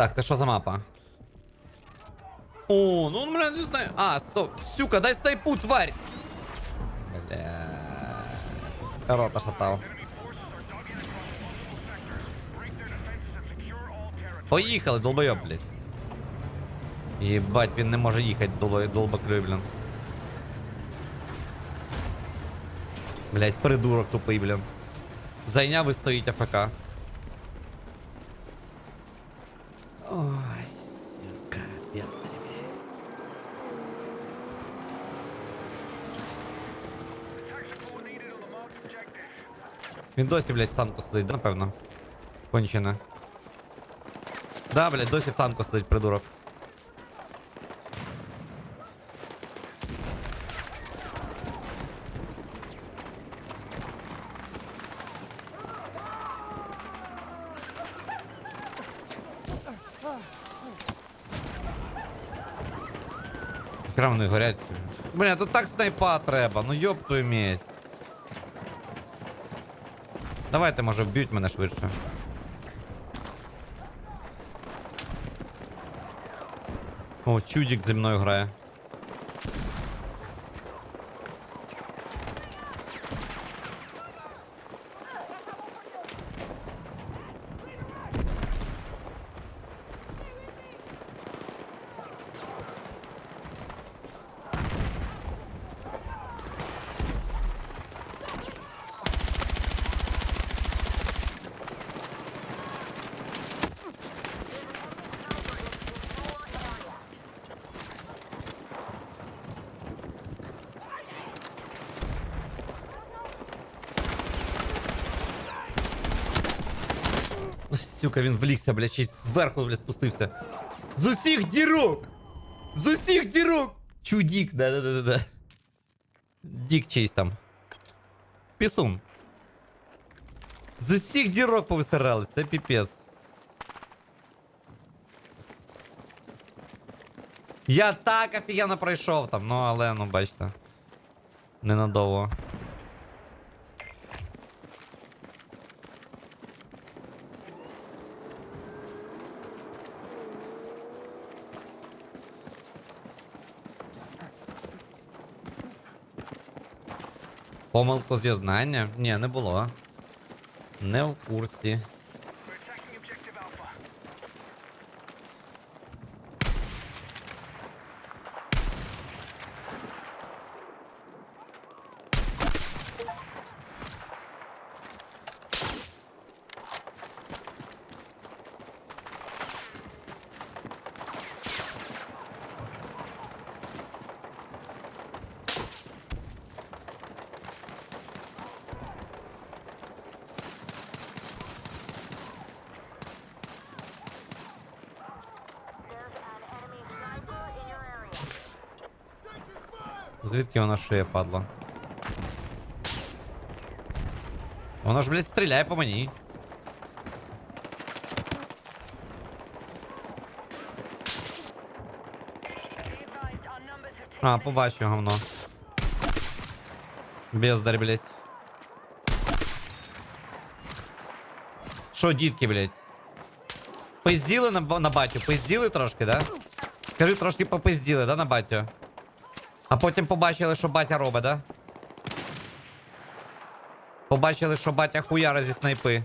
Так, це що за мапа? О, ну мене не знаю. А, стоп. Сюка, дай снайпу, тварь! Бля. Рота шатав. Поїхали, долбойоб, блядь. Єбать, він не може їхати, долбо, долбокрив, блін. Блять, придурок тупий, блін. Зайняв і стоїть АФК. Ой, сука, я Він досі, блядь, в танку сидить, да, напевно? Кончене. Да, блядь, досі в танку сидить, придурок. Хіра вони горять. Бля, тут так снайпа треба, ну йоб твою. Давайте, може, вб'ють мене швидше. О, чудик зі мною грає. Ну, Сука, він влігся, блядь, ще зверху, блядь, спустився. З усіх дірок! З усіх дірок! Чудік, да-да-да-да. Дік чийсь там. Пісун. З усіх дірок повисирались, це піпець. Я так офігенно пройшов там, ну але, ну бачите. Ненадовго. Помилку з'єднання? Ні, не було. Не в курсі. Звідки вона шиє падла? Вона ж, блядь, стріляє по мені. А, побачу говно. Бездарь, блядь. Що, дітки, блядь? Пизділи на, ба- на батю? Пизділи трошки, да? Скажи, трошки попизділи, да, на батю? А потім побачили, що батя робить, да? Побачили, що батя хуяра зі снайпи.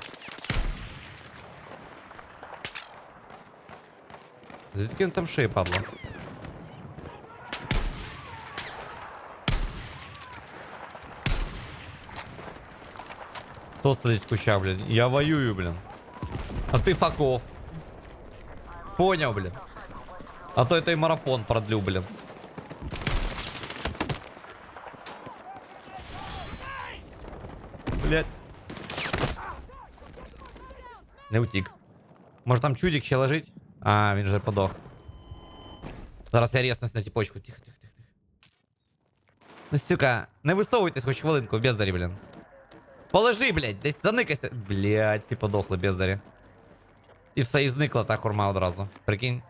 Звідки він там шиє, падло? Хто сидить в кущах, блін? Я воюю, блін. А ти факов. Поняв, блін. А то я той марафон продлю, блін. Блять. Не утік. Може там чудик ще лежить? А, він же подох. Зараз я рєснусь на тіпочку. Тихо, тихо, тихо, тихо. Ну, сука, не висовуйтесь хоч хвилинку, бездарі, блін. Полежи, блядь, десь заникайся. Блядь, ці подохли, бездарі. І все, і зникла та хурма одразу. Прикинь.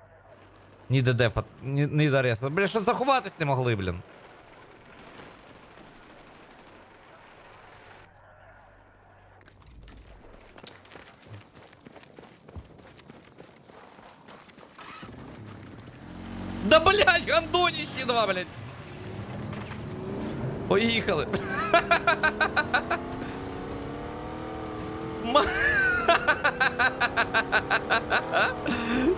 Ні дедефа, ні, ні Дареса. Бля, що заховатись не могли, блін. Да блядь, два, блядь. Поїхали.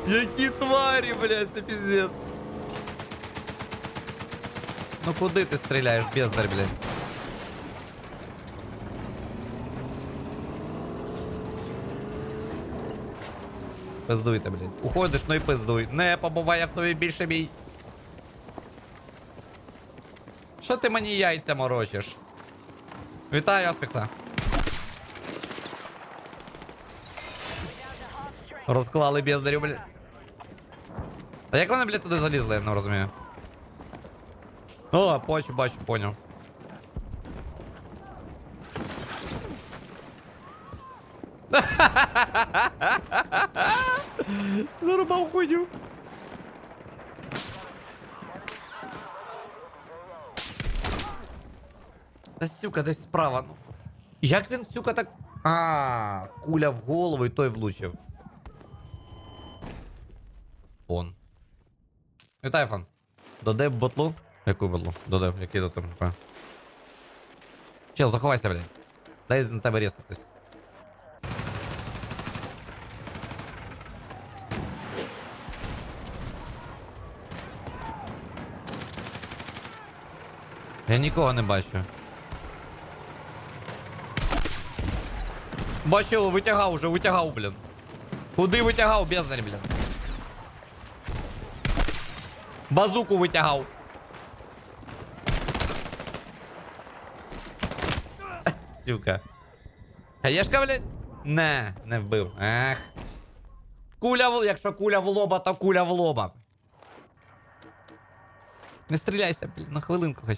Які тварі, блядь, це піздець. Ну куди ти стріляєш, бездарь, блядь? Пиздуйте, блядь. Уходиш, ну і пиздуй. Не побувай в тобі більше бій. Що ти мені яйця морочиш? Вітаю, Аспекса. Розклали бездарю, блядь. А як вони, блядь, туди залізли, я не розумію. О, бачу, бачу, поняв. Зарубав хуйню. Та сюка, десь справа. Ну. Як він, сука, так. А, куля в голову і той влучив. Фон. Вітаю, фон. Додев ботлу? Яку ботлу? Додев, який до тебе? Чел, заховайся, блядь. Дай на тебе рісатись. Я нікого не бачу. Бачив, витягав уже, витягав, блін. Куди витягав, бездарь, блін? Базуку витягав. Сюка. А є ж блядь? Не, не вбив. Ех. Куля в... Якщо куля в лоба, то куля в лоба. Не стріляйся, блін, на хвилинку хоч.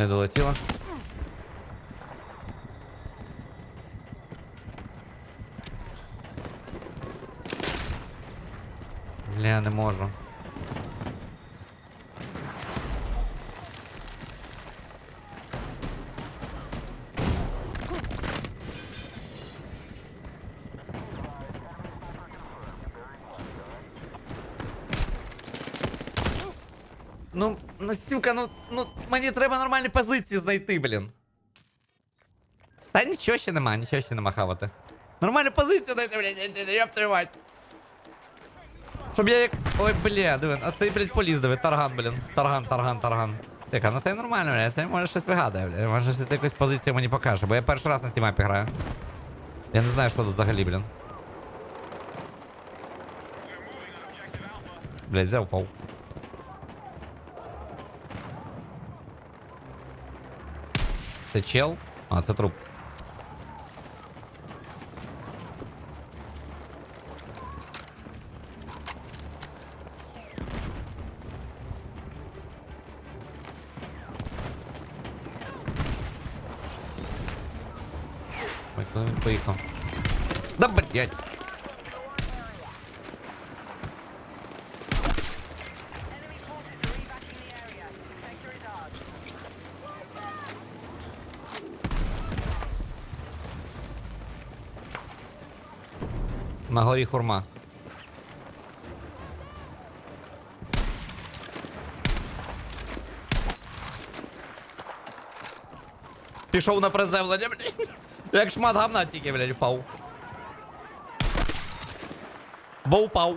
Не долетіло. Бля, не можу. Ну, ну, сука, ну, ну, мені треба нормальні позиції знайти, блін. Та нічого ще нема, нічого ще нема хавати. Нормальну позицію знайти, блядь, ёб твою мать. Щоб я як. Ой, бля, диви, а цей, блядь, поліз, диви, тарган, блін. Тарган, тарган, тарган. Тихо, ну це нормально, блядь, це може щось вигадає, блядь. Може щось якусь позицію мені покаже, бо я перший раз на цій мапі граю. Я не знаю, що тут взагалі, блін. Блядь, взяв пол. Це чел? А, це труп. Ой, куди він поїхав? Да блять! На горі хурма. Пішов на приземлення, блядь. Як шмат гамна тільки, блядь, впав. Бо упав.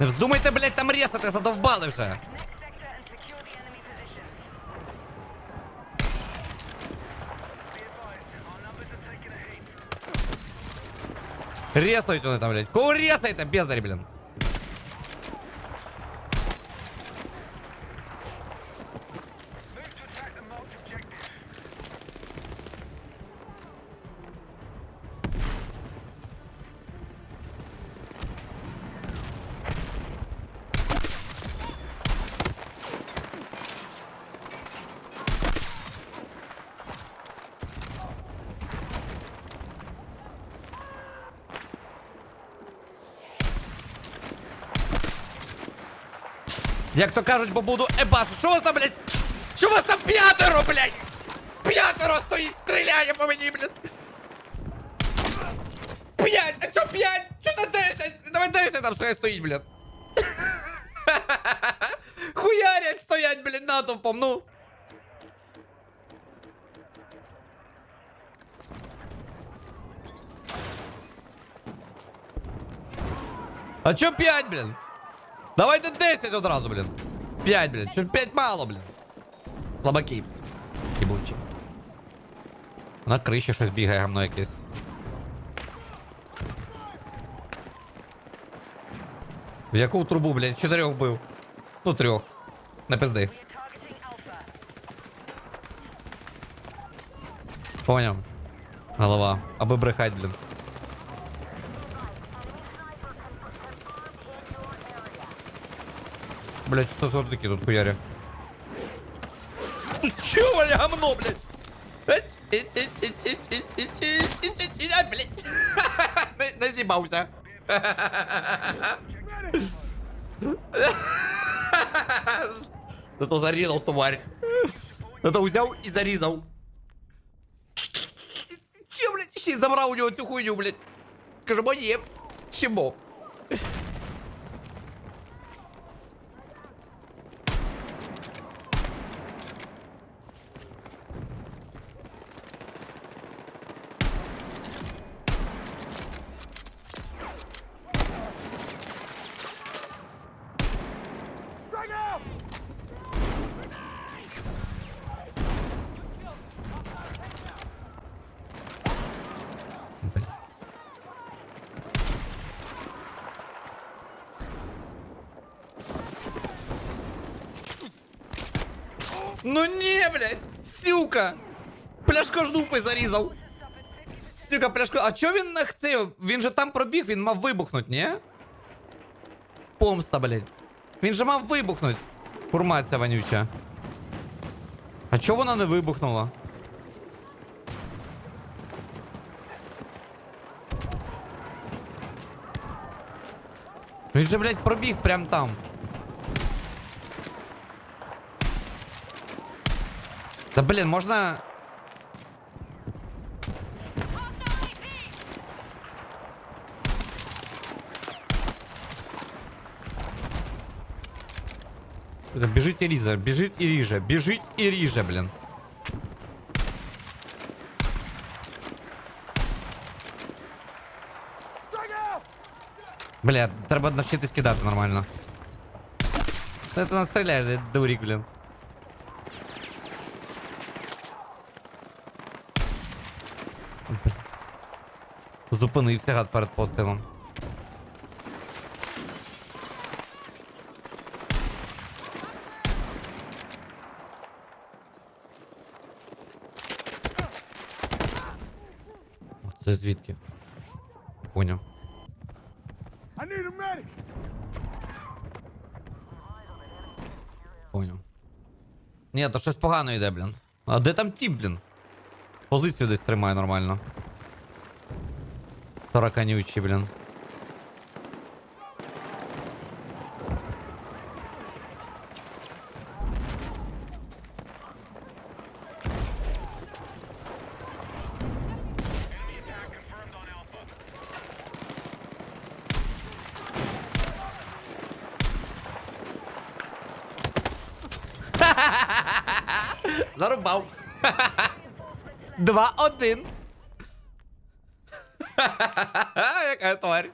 Не вздумайте, блядь, там різати, задовбали вже. Next sector and secure the enemy positions. Ресають вони там, блядь. Кого ресаєте, бездарь, блін? Як то кажуть, бо буду ебашити. Що у вас там, блядь? Що у вас там п'ятеро, блядь? П'ятеро стоїть, стріляє по мені, блядь. П'ять, а чо п'ять? Чо на десять? Давай десять там ще стоїть, блядь. Хуярять стоять, блядь, натовпом, ну. А чо 5, блін? Давайте 10 одразу, блін. 5, блін. Чо 5 мало, блін. Слабаки. Єбучі. На криші щось бігає гамно якесь. В яку трубу, блядь? Чотирьох бив. Ну, трьох. Не пизди. Поняв. Голова. Аби брехать, блін. Блять, что за таки тут хуяре? Че, бля, говно, блядь? Блядь. Назебался. Зато зарезал тварь. Зато взял и зарезал. Че, блядь, еще и забрал у него эту хуйню, блядь. Скажи, мне, чему? Ну не, блядь, сюка! Пляшко ж дупи зарізав. Сюка, пляшко. А чо він на це? Він же там пробіг, він мав вибухнуть, ні? Помста, блядь. Він же мав вибухнуть. Курма ця вонюча. А чо вона не вибухнула? Він же, блядь, пробіг прям там. Да блин, можно... Бежит Ириза бежит Ирижа бежит Ирижа блин. Бля, треба щиты скидаться нормально. это настреляешь нас стріляєш, дурік. Зупинився гад перед пострілом. Це звідки? Поняв. Поняв. Ні, то щось погано йде, блін. А де там тіп, блін? Позицію десь тримає нормально. 40 конючий, а блин. Зарубав. Два один. Яка тварь.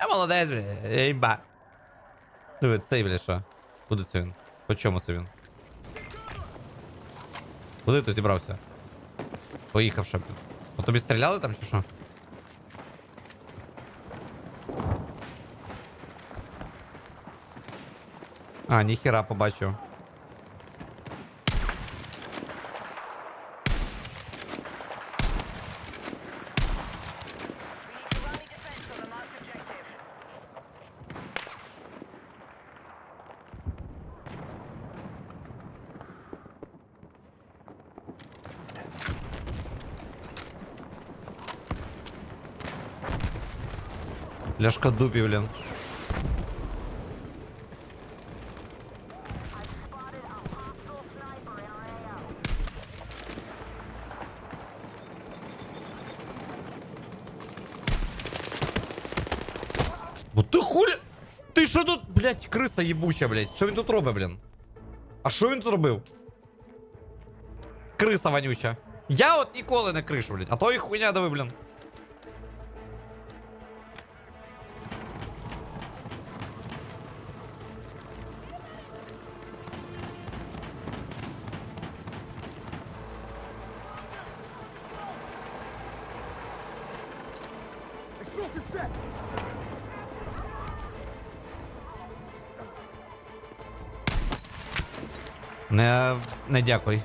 Я молодець, бля. Імба. Диви, цей, бля, що? Куди це він? По чому це він? Куди ти зібрався? Поїхав ще. блін. По тобі стріляли там чи що? А, ніхіра побачив. Ляшка дупи, блин. Бо ну ты хули? Ты что тут, блядь, крыса ебучая, блядь? Що він тут робить, блін? А що він тут робив? Крыса вонючая. Я от ніколи на крышу, блядь. А то і хуйня диви, блін. Не, дякуй.